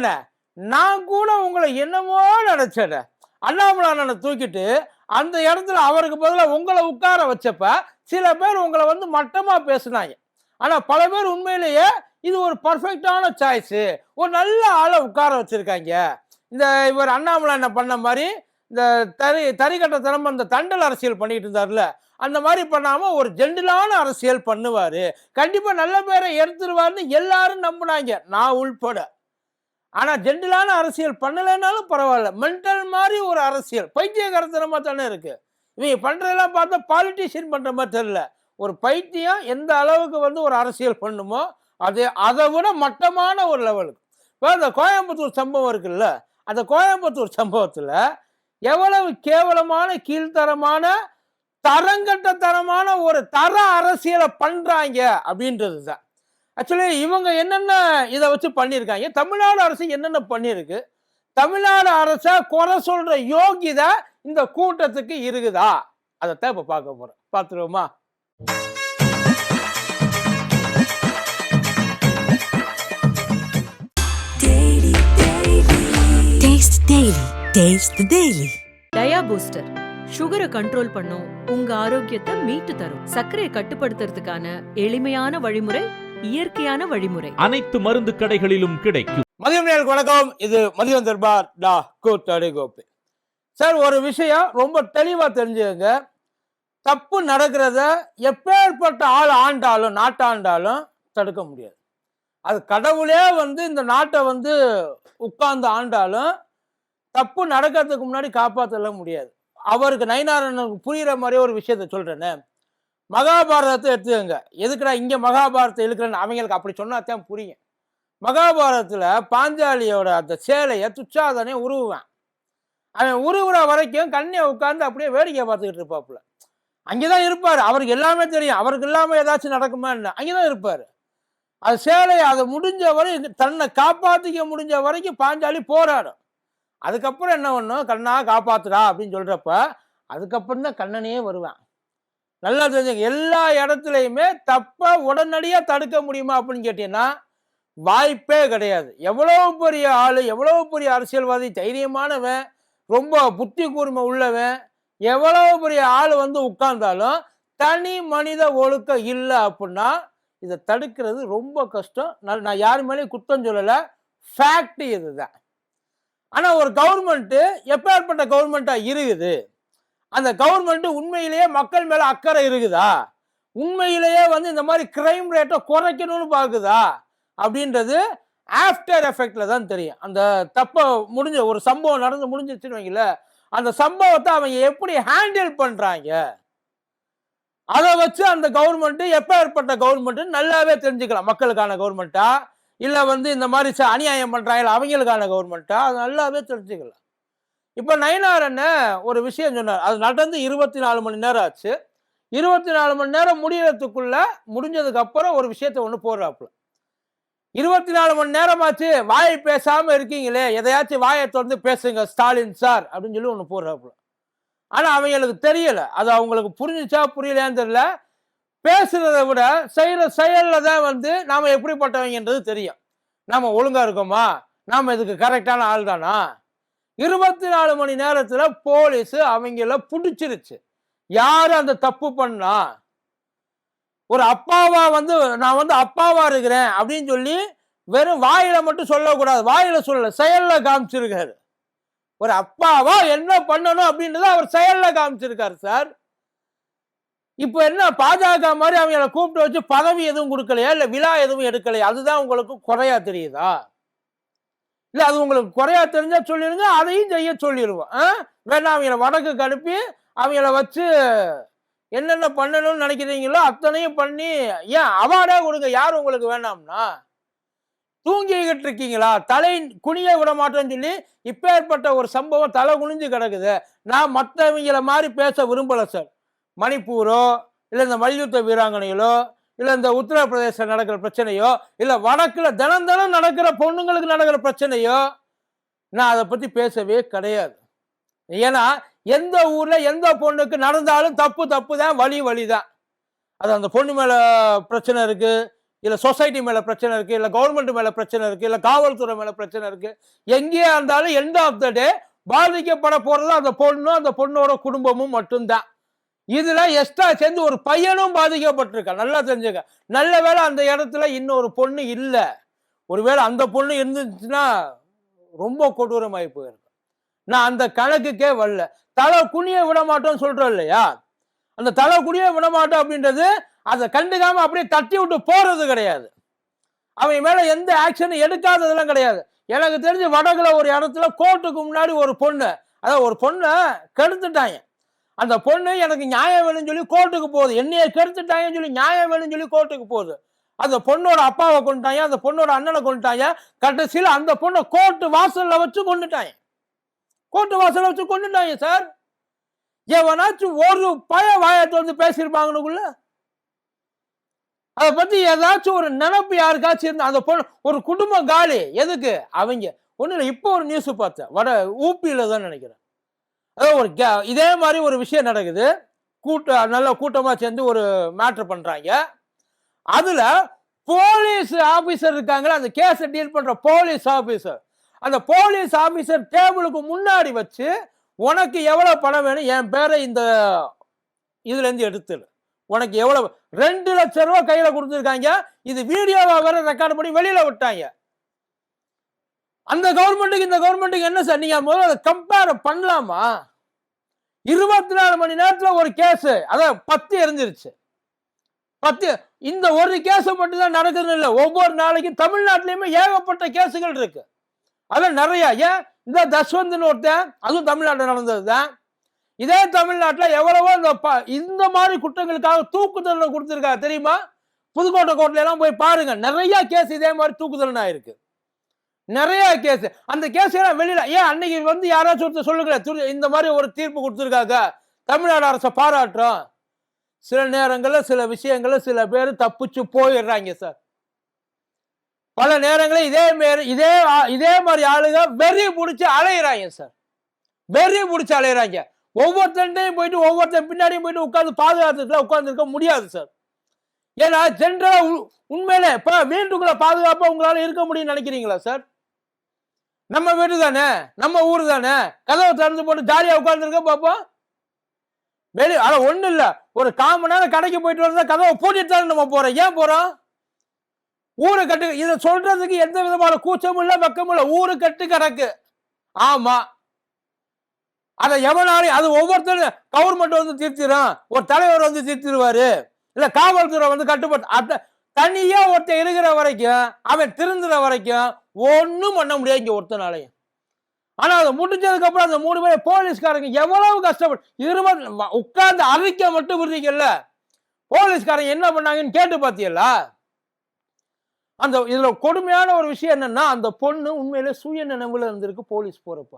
என்ன? நான் கூட உங்களை என்னமோ நினைச்சேன். அண்ணாமலை தூக்கிட்டு அந்த இடத்துல அவருக்கு பதிலாக உங்களை உட்கார வச்சப்ப சில பேர் உங்களை வந்து மட்டமா பேசுனாங்க. ஆனால் பல பேர் உண்மையிலேயே இது ஒரு பர்ஃபெக்டான சாய்ஸு ஒரு நல்ல ஆளை உட்கார வச்சுருக்காங்க. இந்த இவர் அண்ணாமலை என்ன பண்ண மாதிரி இந்த தறி தறிக்கட்டத்தனம் அந்த தண்டல் அரசியல் பண்ணிக்கிட்டு இருந்தார்ல அந்த மாதிரி பண்ணாமல் ஒரு ஜென்டிலான அரசியல் பண்ணுவார். கண்டிப்பாக நல்ல பேரை எடுத்துருவாருன்னு எல்லாரும் நம்பினாங்க. நான் உள்பட. ஆனால் ஜென்டிலான அரசியல் பண்ணலைன்னாலும் பரவாயில்ல. மென்டல் மாதிரி ஒரு அரசியல். பைத்தியகரத்தனமாக தானே இருக்குது இவங்க பண்ணுறதெல்லாம் பார்த்தா பாலிட்டிஷியன் பண்ணுற மாதிரி தெரியல. ஒரு பைத்தியம் எந்த அளவுக்கு வந்து ஒரு அரசியல் பண்ணுமோ அது அதை விட மட்டமான ஒரு லெவலுக்கு இப்போ அந்த கோயம்புத்தூர் சம்பவம் இருக்குல்ல? அந்த கோயம்புத்தூர் சம்பவத்தில் எவ்வளவு கேவலமான கீழ்த்தரமான தரங்கட்ட தரமான ஒரு தர அரசியலை பண்ணுறாங்க அப்படின்றது தான் ஆக்சுவலி இவங்க என்னென்ன இதை வச்சு பண்ணியிருக்காங்க? தமிழ்நாடு அரசு என்னென்ன பண்ணியிருக்கு? தமிழ்நாடு அரசை குறை சொல்ற யோகிதை இந்த கூட்டத்துக்கு இருக்குதா? அதைத்தான் இப்ப பார்க்க போறோம். பார்த்துருவோமா? Taste Daily. Taste the Daily. Dia booster சுகரை கண்ட்ரோல் பண்ணும் உங்க ஆரோக்கியத்தை மீட்டு தரும். சர்க்கரையை கட்டுப்படுத்துறதுக்கான எளிமையான வழிமுறை இயற்கையான வழிமுறை. அனைத்து மருந்து கடைகளிலும் கிடைக்கும். மதியம் நேருக்கு வணக்கம். இது மதியம் தர்பார் டா கூத்தாடி கோப்பி சார் ஒரு விஷயம் ரொம்ப தெளிவா தெரிஞ்சுக்கங்க. தப்பு நடக்கிறத எப்பேற்பட்ட ஆள் ஆண்டாலும் நாட்டாண்டாலும் தடுக்க முடியாது. அது கடவுளே வந்து இந்த நாட்டை வந்து உட்கார்ந்து ஆண்டாலும் தப்பு நடக்கிறதுக்கு முன்னாடி காப்பாற்றலாம் முடியாது. அவருக்கு நயினாரனுக்கு புரியுற மாதிரி ஒரு விஷயத்த சொல்றேனே. மகாபாரதத்தை எடுத்துக்கங்க. எதுக்குடா இங்கே மகாபாரதத்தை இழுக்கிறேன்னு அவங்களுக்கு அப்படி சொன்னாதான் புரியும். மகாபாரதத்தில் பாஞ்சாலியோட அந்த சேலையை துச்சாதனே உருவுவேன். அவன் உருவுற வரைக்கும் கண்ணியை உட்கார்ந்து அப்படியே வேடிக்கை பார்த்துக்கிட்டு இருப்பாப்புல. அங்கே தான் இருப்பார். அவருக்கு எல்லாமே தெரியும். அவருக்கு இல்லாமல் ஏதாச்சும் நடக்குமா அங்கே தான் இருப்பார். அது சேலையை அதை முடிஞ்ச வரை தன்னை காப்பாற்றிக்க முடிஞ்ச வரைக்கும் பாஞ்சாலி போராடும். அதுக்கப்புறம் என்ன பண்ணும்? கண்ணா காப்பாத்துடா அப்படின்னு சொல்கிறப்ப அதுக்கப்புறம் தான் கண்ணனே வருவேன். நல்லா தெரிஞ்சுங்க. எல்லா இடத்துலையுமே தப்ப உடனடியாக தடுக்க முடியுமா அப்படின்னு கேட்டீங்கன்னா வாய்ப்பே கிடையாது. எவ்வளவு பெரிய ஆளு எவ்வளவு பெரிய அரசியல்வாதி தைரியமானவன் ரொம்ப புத்தி கூர்மை உள்ளவன் எவ்வளவு பெரிய ஆள் வந்து உட்கார்ந்தாலும் தனி மனித ஒழுக்கம் இல்லை அப்படின்னா இதை தடுக்கிறது ரொம்ப கஷ்டம். நான் நான் யார் மேலேயும் குற்றம் சொல்லலை. ஃபேக்ட் இதுதான். ஆனால் ஒரு கவர்மெண்ட்டு எப்பேற்பட்ட கவர்மெண்ட்டாக இருக்குது? அந்த கவர்மெண்ட் உண்மையிலேயே மக்கள் மேலே அக்கறை இருக்குதா? உண்மையிலேயே வந்து இந்த மாதிரி கிரைம் ரேட்டை குறைக்கணும்னு பார்க்குதா? அப்படின்றது ஆஃப்டர் எஃபெக்ட்ல தான் தெரியும். அந்த தப்பை முடிஞ்ச ஒரு சம்பவம் நடந்து முடிஞ்சிருச்சுன்னு வைங்கள அந்த சம்பவத்தை அவங்க எப்படி ஹேண்டில் பண்றாங்க? அதை வச்சு அந்த கவர்மெண்ட் எப்போ ஏற்பட்ட கவர்மெண்ட் நல்லாவே தெரிஞ்சுக்கலாம். மக்களுக்கான கவர்மெண்ட்டா இல்லை வந்து இந்த மாதிரி ச- அநியாயம் பண்றாங்களா? அவங்களுக்கான கவர்மெண்ட்டா அது நல்லாவே தெரிஞ்சுக்கலாம். இப்ப நயனார் என்ன ஒரு விஷயம் சொன்னார். அது நடந்து இருபத்தி நாலு மணி நேரம் ஆச்சு. இருபத்தி நாலு மணி நேரம் முடியறதுக்குள்ள முடிஞ்சதுக்கு அப்புறம் ஒரு விஷயத்த ஒன்று போடுறாப்புல. இருபத்தி நாலு மணி நேரமாச்சு வாயை பேசாம இருக்கீங்களே. எதையாச்சும் வாயை திறந்து பேசுங்க ஸ்டாலின் சார் அப்படின்னு சொல்லி ஒன்று போடுறாப்புல. ஆனா அவங்களுக்கு தெரியல. அது அவங்களுக்கு புரிஞ்சிச்சா புரியலையான்னு தெரியல. பேசுறதை விட செய்யற செயல்ல தான் வந்து நாம எப்படிப்பட்டவங்கன்றது தெரியும். நாம ஒழுங்கா இருக்கோமா? நாம இதுக்கு கரெக்டான ஆள் தானா? இருபத்தி நாலு மணி நேரத்தில் போலீஸ் அவங்கள பிடிச்சிருச்சு. யார் அந்த தப்பு பண்ணா? ஒரு அப்பாவா வந்து நான் வந்து அப்பாவா இருக்கிறேன் அப்படின்னு சொல்லி வெறும் வாயில மட்டும் சொல்லக்கூடாது. வாயில சொல்லல செயல்ல காமிச்சிருக்காரு. ஒரு அப்பாவா என்ன பண்ணணும் அப்படின்றத அவர் செயல்ல காமிச்சிருக்காரு சார். இப்போ என்ன பாஜக மாதிரி அவங்கள கூப்பிட்டு வச்சு பதவி எதுவும் கொடுக்கலையா? இல்லை விழா எதுவும் எடுக்கலையா? அதுதான் உங்களுக்கு குறையா தெரியுதா? இல்லை அது உங்களுக்கு குறையா தெரிஞ்சால் சொல்லிருங்க அதையும் செய்ய சொல்லிடுவோம் ஆ? வேணா அவங்கள வடக்கு அனுப்பி அவங்கள வச்சு என்னென்ன பண்ணணும்னு நினைக்கிறீங்களோ அத்தனையும் பண்ணி ஏன் அவார்டா கொடுங்க யார் உங்களுக்கு வேணாம்னா? தூங்கிக்கிட்டு இருக்கீங்களா? தலை குனிய விட மாட்டேன்னு சொல்லி இப்பேற்பட்ட ஒரு சம்பவம் தலை குனிஞ்சு கிடக்குது. நான் மற்றவங்கள மாதிரி பேச விரும்பலை சார். மணிப்பூரோ இல்லை இந்த மல்யுத்த வீராங்கனைகளோ இல்லை இந்த உத்தரப்பிரதேசம் நடக்கிற பிரச்சனையோ இல்லை வடக்கில் தினம் தினம் நடக்கிற பொண்ணுங்களுக்கு நடக்கிற பிரச்சனையோ நான் அதை பற்றி பேசவே கிடையாது. ஏன்னா எந்த ஊரில் எந்த பொண்ணுக்கு நடந்தாலும் தப்பு தப்பு தான் வழி வழி தான் அது அந்த பொண்ணு மேலே பிரச்சனை இருக்குது இல்லை சொசைட்டி மேலே பிரச்சனை இருக்குது இல்லை கவர்மெண்ட் மேலே பிரச்சனை இருக்குது இல்லை காவல்துறை மேலே பிரச்சனை இருக்குது எங்கேயா இருந்தாலும் எண்ட் ஆஃப் த டே பாதிக்கப்பட போகிறது அந்த பொண்ணும் அந்த பொண்ணோட குடும்பமும் மட்டும்தான். இதுல எக்ஸ்ட்ரா சேர்ந்து ஒரு பையனும் பாதிக்கப்பட்டிருக்கான். நல்லா தெரிஞ்சுக்க. நல்ல வேளை அந்த இடத்துல இன்னொரு பொண்ணு இல்லை. ஒருவேளை அந்த பொண்ணு இருந்துச்சுன்னா ரொம்ப கொடூரமாயி போயிருக்கும். நான் அந்த கணக்குக்கே வரல. தலை குனிய விட மாட்டோம்னு சொல்றோம் இல்லையா? அந்த தலை குனிய விட மாட்டோம் அப்படின்றது அதை கண்டுக்காம அப்படியே தட்டி விட்டு போறது கிடையாது. அவன் மேல எந்த ஆக்ஷனும் எடுக்காததெல்லாம் கிடையாது. எனக்கு தெரிஞ்சு வடகுல ஒரு இடத்துல கோர்ட்டுக்கு முன்னாடி ஒரு பொண்ணு. அதாவது ஒரு பொண்ணை கெடுத்துட்டாங்க. அந்த பொண்ணு எனக்கு நியாயம் வேணும்னு சொல்லி கோர்ட்டுக்கு போகுது. என்னைய கெடுத்துட்டாங்கன்னு சொல்லி நியாயம் வேணும்னு சொல்லி கோர்ட்டுக்கு போகுது. அந்த பொண்ணோட அப்பாவை கொண்டுட்டாங்க அந்த பொண்ணோட அண்ணனை கொண்டுட்டாங்க. கடைசியில் அந்த பொண்ணை கோர்ட்டு வாசலில் வச்சு கொண்டுட்டாங்க. கோர்ட்டு வாசலில் வச்சு கொண்டுட்டாங்க சார். எவனாச்சும் ஒரு பய வாயத்தை வந்து பேசியிருப்பாங்கனுக்குள்ள. அதை பற்றி ஏதாச்சும் ஒரு நினப்பு யாருக்காச்சும் இருந்தா அந்த பொண்ணு ஒரு குடும்பம் காலி. எதுக்கு? அவங்க ஒன்றும் இல்லை இப்போ ஒரு நியூஸ் பார்த்தேன். வட ஊப்பியில் தான் நினைக்கிறேன். ஒரு கே- இதே மாதிரி ஒரு விஷயம் நடக்குது. கூட்ட நல்ல கூட்டமாக சேர்ந்து ஒரு மேட்ரு பண்ணுறாங்க அதில் போலீஸ் ஆஃபீஸர் இருக்காங்களா அந்த கேஸை டீல் பண்ணுற போலீஸ் ஆஃபீஸர் அந்த போலீஸ் ஆஃபீஸர் டேபிளுக்கு முன்னாடி வச்சு உனக்கு எவ்வளோ பணம் வேணும்? என் பேரை இந்த இதுலேருந்து எடுத்துரு. உனக்கு எவ்வளோ ரெண்டு லட்ச ரூபா கையில் கொடுத்துருக்காங்க. இது வீடியோவை வேற ரெக்கார்ட் பண்ணி வெளியில் விட்டாங்க. அந்த கவர்மெண்ட்டுக்கு இந்த கவர்மெண்ட்டுக்கு என்ன சார்? நீங்க முதல்ல அதை கம்பேர் பண்ணலாமா? இருபத்தி நாலு மணி நேரத்தில் ஒரு கேஸ். அதான் பத்து எரிஞ்சிருச்சு. பத்து இந்த ஒரு கேஸ் மட்டும்தான் நடக்குதுன்னு இல்லை. ஒவ்வொரு நாளைக்கும் தமிழ்நாட்டிலையுமே ஏகப்பட்ட கேஸுகள் இருக்கு. அதான் நிறைய. ஏன்? இந்த தஸ்வந்த்னு ஒருத்தன் அதுவும் தமிழ்நாட்டில் நடந்தது தான் இதே தமிழ்நாட்டில் எவ்வளவோ இந்த ப- இந்த மாதிரி குற்றங்களுக்காக தூக்கு தண்டனை கொடுத்துருக்காங்க. தெரியுமா? புதுக்கோட்டை கோர்ட்ல எல்லாம் போய் பாருங்க. நிறைய கேஸ் இதே மாதிரி தூக்கு தண்டனை ஆயிருக்கு நிறைய கேஸ். அந்த கேஸ் எல்லாம் வெளியில ஏன் அன்னைக்கு வந்து யாராச்சும் ஒருத்தர் சொல்லுங்களேன் துரு- இந்த மாதிரி ஒரு தீர்ப்பு கொடுத்துருக்காங்க. தமிழ்நாடு அரசை பாராட்டுறோம். சில நேரங்களில் சில விஷயங்களில் சில பேர் தப்பிச்சு போயிடுறாங்க சார். பல நேரங்களில் இதே மாரி இதே ஆ- இதே மாதிரி ஆளுங்க வெறி பிடிச்சி அலையிறாங்க சார். வெறி பிடிச்சி அலையிறாங்க. ஒவ்வொருத்தன்டையும் போயிட்டு ஒவ்வொருத்தன் பின்னாடியும் போயிட்டு உட்காந்து பாதுகாத்துக்கலாம் உட்காந்துருக்க முடியாது சார். ஏன்னா ஜென்ரலாக உண்மையிலே இப்போ வீட்டுக்குள்ள பாதுகாப்பாக உங்களால் இருக்க முடியும்னு நினைக்கிறீங்களா சார்? நம்ம வீடு தானே? நம்ம ஊர் தானே? கதவை திறந்து போட்டு ஜாலியா உட்காந்துருக்க பாப்போம். வெளி ஆனா ஒண்ணு இல்ல. ஒரு கால் மணி நேரம் கடைக்கு போயிட்டு வந்தா கதவை பூட்டிட்டு தானே நம்ம போறோம். ஏன் போறோம்? ஊரு கட்டு இதை சொல்றதுக்கு எந்த விதமான கூச்சமும் இல்ல வெக்கமும் இல்ல. ஊரு கட்டு கிடக்கு. ஆமா. அதை எவனாலையும் அது ஒவ்வொருத்தரும் கவர்மெண்ட் வந்து தீர்த்திடும் ஒரு தலைவர் வந்து தீர்த்திடுவாரு இல்ல காவல்துறை வந்து கட்டுப்பட்டு அத்த தனியா ஒருத்தன் இருக்கிற வரைக்கும் அவன் திருந்துற வரைக்கும் ஒன்றும் பண்ண முடியாது இங்கே ஒருத்தனாலையும். ஆனால் அதை முடிஞ்சதுக்கப்புறம் அந்த மூணு பேர் போலீஸ்காரங்க எவ்வளவு கஷ்டப்பட்டு இருபது உட்கார்ந்து அறிக்க மட்டும் விருதிக்கல போலீஸ்காரங்க என்ன பண்ணாங்கன்னு கேட்டு பாத்தியல்லா? அந்த இதில் கொடுமையான ஒரு விஷயம் என்னன்னா அந்த பொண்ணு உண்மையிலே சுய நினைவுல இருந்திருக்கு போலீஸ் போறப்ப.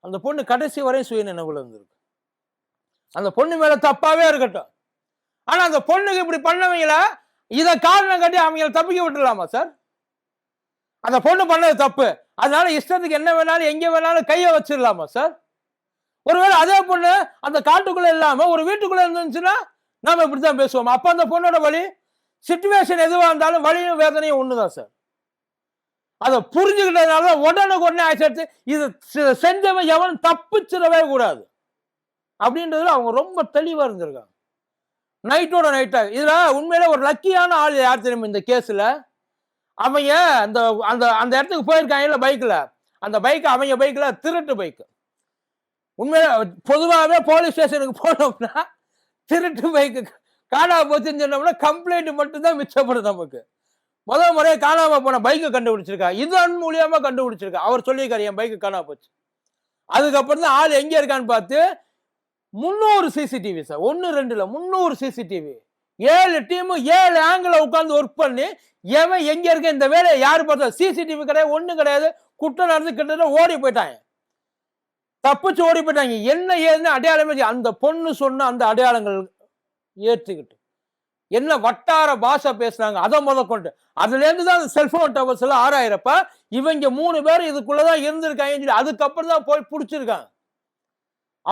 அந்த பொண்ணு கடைசி வரையும் சுய நினைவுல இருந்திருக்கு. அந்த பொண்ணு மேல தப்பாவே இருக்கட்டும். ஆனா அந்த பொண்ணுக்கு இப்படி பண்ணவங்கள இதை காரணம் கட்டி அவங்கள தப்பிக்க விட்டுலாமா சார்? அந்த பொண்ணு பண்ணது தப்பு. அதனால இஷ்டத்துக்கு என்ன வேணாலும் எங்கே வேணாலும் கையை வச்சிடலாமா சார் ஒருவேளை அதே பொண்ணு அந்த காட்டுக்குள்ள இல்லாம ஒரு வீட்டுக்குள்ள இருந்துச்சுன்னா நாம இப்படித்தான் பேசுவோம்? அப்ப அந்த பொண்ணோட வழி சுச்சுவேஷன் எதுவாக இருந்தாலும் வழியும் வேதனையும் ஒண்ணுதான் சார் அதை புரிஞ்சுக்கிட்டதுனால உடனுக்கு உடனே ஆக்செப்ட் இது செ- செஞ்சவன் எவன் தப்பிச்சிடவே கூடாது. அப்படின்றதுல அவங்க ரொம்ப தெளிவாக இருந்திருக்காங்க. நைட்டோட நைட்டாக இதில் உண்மையில ஒரு லக்கியான ஆள் யார் தெரியுமா இந்த கேஸில் அவங்க அந்த அந்த அந்த இடத்துக்கு போயிருக்காங்கல்ல பைக்கில் அந்த பைக் அவங்க பைக்கில் திருட்டு பைக்கு உண்மையில பொதுவாகவே போலீஸ் ஸ்டேஷனுக்கு போனோம்னா திருட்டு பைக்கு காணாம போச்சுன்னு சொன்னோம்னா கம்ப்ளைண்ட் மட்டும்தான் மிச்சப்படுது நமக்கு. முதல் முறையாக காணாமல் போன பைக்கை கண்டுபிடிச்சிருக்கா. இதன் மூலியமாக கண்டுபிடிச்சிருக்கா. அவர் சொல்லியிருக்காரு என் பைக்கு காணாம போச்சு. அதுக்கப்புறம் தான் ஆள் எங்கே இருக்கான்னு பார்த்து முந்நூறு சிசிடிவி சார் ஒன்று ரெண்டில் முந்நூறு சிசிடிவி ஏழு டீமு ஏழு ஆங்கில உட்காந்து ஒர்க் பண்ணி எவன் எங்க இருக்க இந்த வேலையை யாரு பார்த்தா சிசிடிவி கிடையாது ஒன்றும் கிடையாது குற்றம் நடந்து கிட்டத்தட்ட ஓடி போயிட்டாங்க. தப்பிச்சு ஓடி போயிட்டாங்க. என்ன ஏதுன்னு அடையாளமே அந்த பொண்ணு சொன்ன அந்த அடையாளங்கள் ஏற்றுக்கிட்டு என்ன வட்டார பாஷை பேசுனாங்க அதை முத கொண்டு. தான் அந்த செல்ஃபோன் டவர்ஸ் எல்லாம் ஆறாயிரப்ப இவங்க மூணு பேர் இதுக்குள்ளதான் இருந்திருக்காங்கன்னு சொல்லி அதுக்கப்புறம் தான் போய் பிடிச்சிருக்காங்க.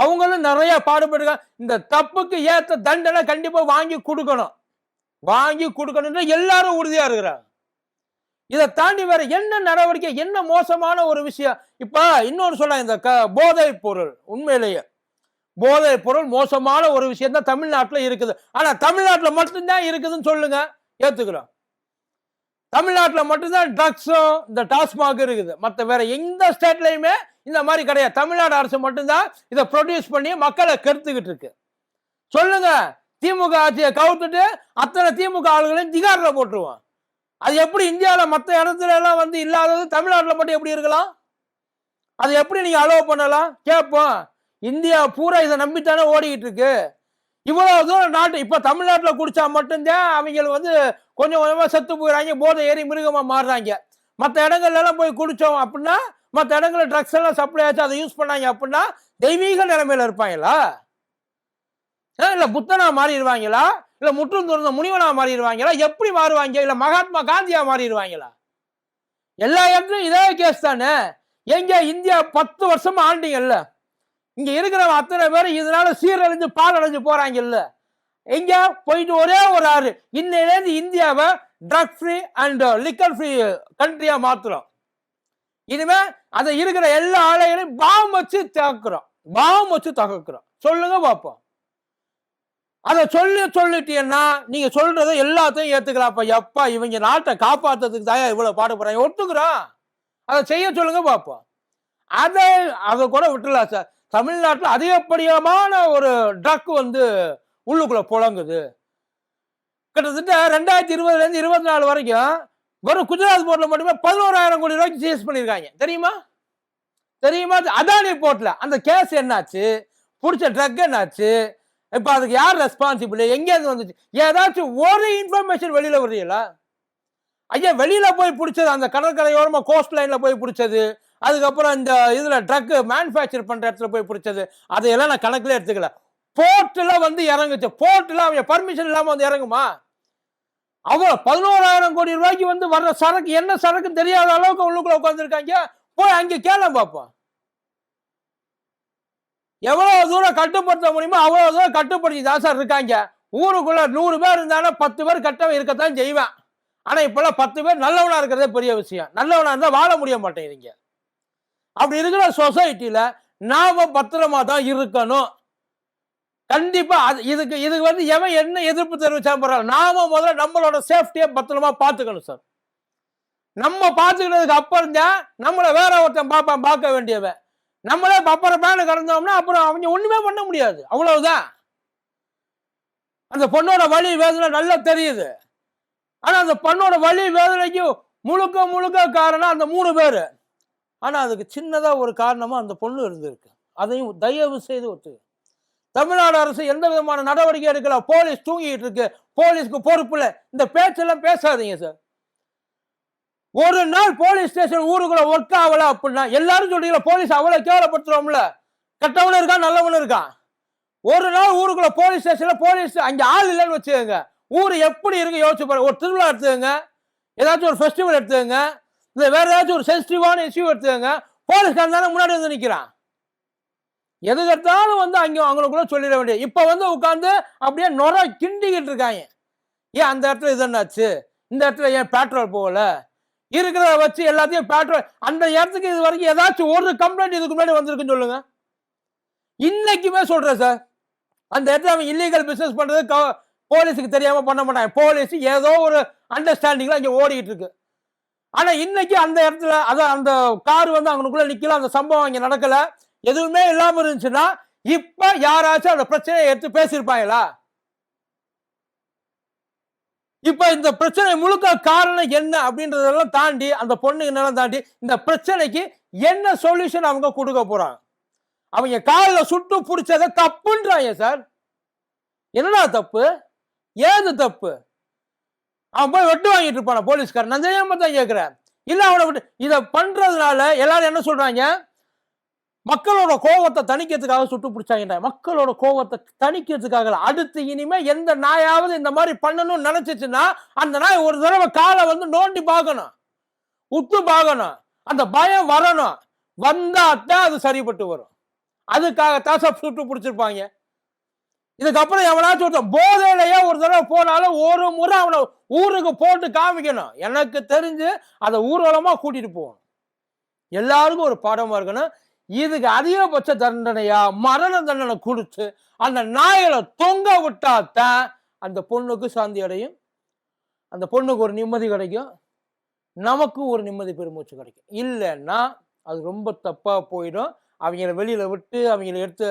அவங்களும் நிறைய பாடுபடுறாங்க. இந்த தப்புக்கு ஏத்த தண்டனை கண்டிப்பா வாங்கி கொடுக்கணும். வாங்கி கொடுக்கணும்ன்ற எல்லாரும் உறுதியா இருக்கிறாங்க. இதை தாண்டி வேற என்ன நடவடிக்கை என்ன மோசமான ஒரு விஷயம்? இப்ப இன்னொன்று சொல்ல இந்த க போதை பொருள். உண்மையிலேயே. போதை பொருள் மோசமான ஒரு விஷயம் தான் தமிழ்நாட்டில் இருக்குது. ஆனா தமிழ்நாட்டில் மட்டும்தான் இருக்குதுன்னு சொல்லுங்க. ஏத்துக்கிறோம். தமிழ்நாட்டில் மட்டும்தான் ட்ரக்ஸும் இந்த டாஸ்மாக் இருக்குது. மற்ற வேற எந்த ஸ்டேட்லையுமே இந்த மாதிரி கிடையாது. தமிழ்நாடு அரசு மட்டும்தான் இதை ப்ரொடியூஸ் பண்ணி மக்களை கெடுத்துக்கிட்டு இருக்கு. சொல்லுங்க. திமுக ஆட்சியை கவுத்துட்டு அத்தனை திமுக ஆளுகளையும் திகாரில் போட்டுருவோம். அது எப்படி இந்தியாவில் மற்ற இடத்துல எல்லாம் வந்து இல்லாதது தமிழ்நாட்டில் மட்டும் எப்படி இருக்கலாம்? அது எப்படி நீங்க அலோவ் பண்ணலாம்? கேட்போம். இந்தியா பூரா இதை நம்பித்தானே ஓடிக்கிட்டு இருக்கு. இவ்வளவு தூரம் நாட்டு இப்ப தமிழ்நாட்டில் குடிச்சா மட்டும்தான் அவங்க வந்து கொஞ்சம் கொஞ்சமா செத்து போயிடறாங்க போதை ஏறி மிருகமா மாறுறாங்க. மற்ற இடங்கள்ல எல்லாம் போய் குடிச்சோம் அப்படின்னா மற்ற இடங்களில் ட்ரக்ஸ் எல்லாம் சப்ளை ஆச்சு அதை யூஸ் பண்ணாங்க அப்படின்னா தெய்வீக நிலைமையில் இருப்பாங்களா? ஆ, இல்ல புத்தனா மாறிடுவாங்களா? இல்லை முற்றும் துறந்த முனிவனா மாறிடுவாங்களா? எப்படி மாறுவாங்க? இல்லை மகாத்மா காந்தியா மாறிடுவாங்களா? எல்லா இடத்துலையும் இதே கேஸ் தானே. எங்க இந்தியா பத்து வருஷமா ஆண்டிங்கல்ல இங்க இருக்கிற அத்தனை பேர் இதனால சீரழிஞ்சு பாலடைஞ்சு போறாங்கல்ல எங்க போயிட்டு ஒரே ஒரு ஆறு. இன்னையிலேருந்து இந்தியாவை drug free and liquor free கண்ட்ரியா மாத்துறோம். இனிமே அதை இருக்கிற எல்லா ஆலைகளையும் பாம் வச்சு தாக்குறோம். பாம் வச்சு தகக்குறோம் சொல்லுங்க பார்ப்போம். அதை சொல்லி சொல்லிட்டீங்கன்னா நீங்க சொல்றத எல்லாத்தையும் ஏத்துக்கலாம்ப்பா எப்பா இவங்க நாட்டை காப்பாத்துறதுக்கு தாயா இவ்வளவு பாடுபடுறாங்க ஒத்துக்கிறோம் அதை செய்ய சொல்லுங்க பார்ப்போம். அதை அதை கூட விட்டுலாம் சார். தமிழ்நாட்டில் அதிகப்படியமான ஒரு ட்ரக் வந்து உள்ளுக்குள்ள புழங்குது. கிட்டத்தட்ட ரெண்டாயிரத்தி இருபதுலேருந்து இருபத்தி நாலு வரைக்கும் வெறும் குஜராத் போர்ட்ல மட்டுமே பதினோராயிரம் கோடி ரூபாய்க்கு சீஸ் பண்ணியிருக்காங்க. தெரியுமா? தெரியுமா? அதானி போர்ட்ல. அந்த கேஸ் என்னாச்சு? பிடிச்ச ட்ரக் என்னாச்சு? இப்ப அதுக்கு யார் ரெஸ்பான்சிபிள் எங்கேருந்து வந்துச்சு. ஏதாச்சும் ஒரு இன்ஃபர்மேஷன் வெளியில வருதுங்களா ஐயா வெளியில போய் பிடிச்சது அந்த கடற்கரையோரமா கோஸ்ட் லைன்ல போய் பிடிச்சது அதுக்கப்புறம் இந்த இதுல ட்ரக் மேனுஃபேக்சர் பண்ற இடத்துல போய் பிடிச்சது அதையெல்லாம் நான் கணக்குல எடுத்துக்கல. போர்ட்ல வந்து இறங்குச்சு. போர்ட்ல அவங்க பர்மிஷன் இல்லாம வந்து இறங்குமா? அவ்வளோ பதினோராயிரம் கோடி ரூபாய்க்கு வந்து வர்ற சரக்கு என்ன சரக்குன்னு தெரியாத அளவுக்கு உள்ளுக்குள்ள உட்காந்துருக்காங்க போய் அங்கே கேள பார்ப்போம் எவ்வளவு தூரம் கட்டுப்படுத்த முடியுமோ அவ்வளவு தூரம் கட்டுப்படுத்தி தான் சார் இருக்காங்க. ஊருக்குள்ள நூறு பேர் இருந்தாலும் பத்து பேர் கட்டவன் இருக்கத்தான் செய்வேன். ஆனா இப்பெல்லாம் பத்து பேர் நல்லவனா இருக்கிறதே பெரிய விஷயம். நல்லவனா இருந்தா வாழ முடிய மாட்டேங்கிறீங்க. அப்படி இருக்கிற சொசைட்டில நாம பத்திரமா தான் இருக்கணும். கண்டிப்பா அது இதுக்கு இதுக்கு வந்து எவன் என்ன எதிர்ப்பு தெரிவிச்சா பரவாயில்ல நாம முதல்ல நம்மளோட சேஃப்டியை பத்திரமா பார்த்துக்கணும் சார் நம்ம பார்த்துக்கிட்டதுக்கு அப்புறம் தான் நம்மளை வேற ஒருத்தன் பார்ப்பான் பார்க்க வேண்டியவன். நம்மளே பப்பரை பேனு கடந்தோம்னா அப்புறம் அவங்க ஒண்ணுமே பண்ண முடியாது. அவ்வளவுதான். அந்த பொண்ணோட வலி வேதனை நல்லா தெரியுது. ஆனா அந்த பொண்ணோட வலி வேதனைக்கு முழுக்க முழுக்க காரணம் அந்த மூணு பேரு. ஆனா அதுக்கு சின்னதா ஒரு காரணமா அந்த பொண்ணு இருந்திருக்கு. அதையும் தயவு செய்து ஒத்துக்க. தமிழ்நாடு அரசு எந்த விதமான நடவடிக்கை எடுக்கல? போலீஸ் தூங்கிட்டு இருக்கு. போலீஸ்க்கு பொறுப்பு இல்லை. இந்த பேச்செல்லாம் பேசாதீங்க சார் ஒரு நாள் போலீஸ் ஸ்டேஷன் ஊருக்குள்ள ஒர்க் ஆகல அப்படின்னா எல்லாரும் சொல்றீங்களா போலீஸ் அவ்வளவு கேவலப்படுத்துறோம்ல. கெட்டவனும் இருக்கான் நல்லவனும் இருக்கான். ஒரு நாள் ஊருக்குள்ள போலீஸ் ஸ்டேஷன்ல போலீஸ் அங்க ஆள் இல்லைன்னு வச்சுக்கோங்க. ஊர் எப்படி இருக்கு யோசிச்சு பாருங்க. ஒரு திருவிழா எடுத்துக்கோங்க. ஏதாச்சும் ஒரு ஃபெஸ்டிவல் எடுத்துக்கோங்க. இல்லை வேற ஏதாச்சும் ஒரு சென்சிட்டிவான இஷ்யூ எடுத்துக்கோங்க. போலீஸ்காரன் தானே முன்னாடி வந்து நிக்கிறான். எது எடுத்தாலும் வந்து அங்கே அவங்களுக்குள்ள சொல்லிட வேண்டியது. இப்போ வந்து உட்காந்து அப்படியே நுர கிண்டிக்கிட்டு இருக்காங்க. ஏன் அந்த இடத்துல இது என்னாச்சு? இந்த இடத்துல ஏன் பெட்ரோல் போகல? இருக்கிறத வச்சு எல்லாத்தையும் பெட்ரோல் அந்த இடத்துக்கு இது வரைக்கும் ஏதாச்சும் ஒரு கம்ப்ளைண்ட் இதுக்கு முன்னாடி வந்திருக்குன்னு சொல்லுங்க. இன்னைக்குமே சொல்றேன் சார் அந்த இடத்துல அவன் இல்லீகல் பிஸ்னஸ் பண்றது க- போலீஸுக்கு தெரியாம பண்ண மாட்டாங்க. போலீஸ் ஏதோ ஒரு அண்டர்ஸ்டாண்டிங்ல அங்கே ஓடிக்கிட்டு இருக்கு. ஆனா இன்னைக்கு அந்த இடத்துல அதான் அந்த கார் வந்து அவனுக்குள்ள நிக்கல அந்த சம்பவம் இங்கே நடக்கல. எதுவுமே இல்லாமல் இருந்துச்சுன்னா இப்ப யாராச்சும் அந்த பிரச்சனையை எடுத்து பேசியிருப்பாங்களா? இப்ப இந்த பிரச்சனை முழுக்க காரணம் என்ன அப்படின்றதெல்லாம் தாண்டி அந்த பொண்ணு என்னெல்லாம் தாண்டி இந்த பிரச்சனைக்கு என்ன சொல்யூஷன் அவங்க கொடுக்க போறாங்க? அவங்க காலில் சுட்டு பிடிச்சத தப்புன்றாங்க சார். என்னடா தப்பு? ஏது தப்பு? அவன் போய் வெட்டு வாங்கிட்டு இருப்பான போலீஸ்காரன்? நான் தெரியாம தான் கேட்கிறேன் இல்லை அவனை விட்டு இதை பண்றதுனால எல்லாரும் என்ன சொல்றாங்க? மக்களோட கோவத்தை தணிக்கிறதுக்காக சுட்டு பிடிச்சாங்க மக்களோட கோவத்தை தணிக்கிறதுக்காக அடுத்து இனிமே எந்த நாயாவது இந்த மாதிரி பண்ணணும்னு நினைச்சிச்சுன்னா அந்த நாய் ஒரு தடவை காலை வந்து நோண்டி பார்க்கணும். உத்து பார்க்கணும். அந்த பயம் வரணும். வந்தாத்தான் அது சரிப்பட்டு வரும். அதுக்காகத்தான் சார் சுட்டு பிடிச்சிருப்பாங்க. இதுக்கப்புறம் எவனாச்சும் ஒருத்தன் போதையிலேயே ஒரு தடவை போனாலும் ஒரு முறை அவனை ஊருக்கு போட்டு காமிக்கணும். எனக்கு தெரிஞ்சு அதை ஊர்வலமா கூட்டிட்டு போகணும். எல்லாருக்கும் ஒரு பாடமா இருக்கணும். இதுக்கு அதிகபட்ச தண்டனையா? மரண தண்டனை கொடுத்து அந்த நாயலை தொங்க விட்டா தான் அந்த பொண்ணுக்கு சாந்தி அடையும். அந்த பொண்ணுக்கு ஒரு நிம்மதி கிடைக்கும். நமக்கும் ஒரு நிம்மதி பெருமூச்சு கிடைக்கும். இல்லைன்னா அது ரொம்ப தப்பா போயிடும். அவங்கள வெளியில விட்டு அவங்கள எடுத்து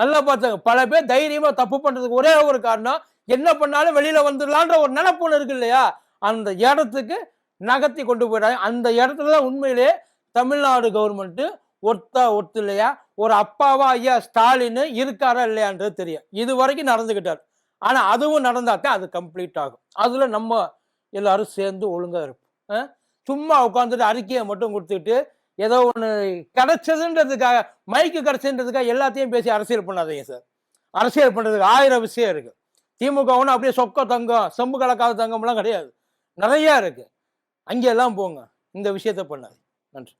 நல்லா பார்த்தாங்க பல பேர் தைரியமா தப்பு பண்றதுக்கு ஒரே ஒரு காரணம் என்ன பண்ணாலும் வெளியில வந்துடலான்ற ஒரு நினைப்பு இருக்கு இல்லையா? அந்த இடத்துக்கு நகர்த்தி கொண்டு போயிடாங்க அந்த இடத்துல தான் உண்மையிலே தமிழ்நாடு கவர்மெண்ட்டு ஒத்தா ஒத்து இல்லையா ஒரு அப்பாவா ஐயா ஸ்டாலின் இருக்காரா இல்லையான்றது தெரியும். இது வரைக்கும் நடந்துக்கிட்டார் ஆனால் அதுவும் நடந்தாக்க அது கம்ப்ளீட் ஆகும். அதில் நம்ம எல்லாரும் சேர்ந்து ஒழுங்காக இருப்போம். சும்மா உட்காந்துட்டு அறிக்கையை மட்டும் கொடுத்துக்கிட்டு ஏதோ ஒன்று கிடைச்சதுன்றதுக்காக மைக்கு கிடைச்சதுன்றதுக்காக எல்லாத்தையும் பேசி அரசியல் பண்ணாதீங்க சார். அரசியல் பண்ணுறதுக்கு ஆயிரம் விஷயம் இருக்குது திமுக அப்படியே சொக்க தங்கம் செம்பு கலக்காத தங்கம்லாம் கிடையாது. நிறையா இருக்குது அங்கெல்லாம் போங்க. இந்த விஷயத்த பண்ணாது நன்றி.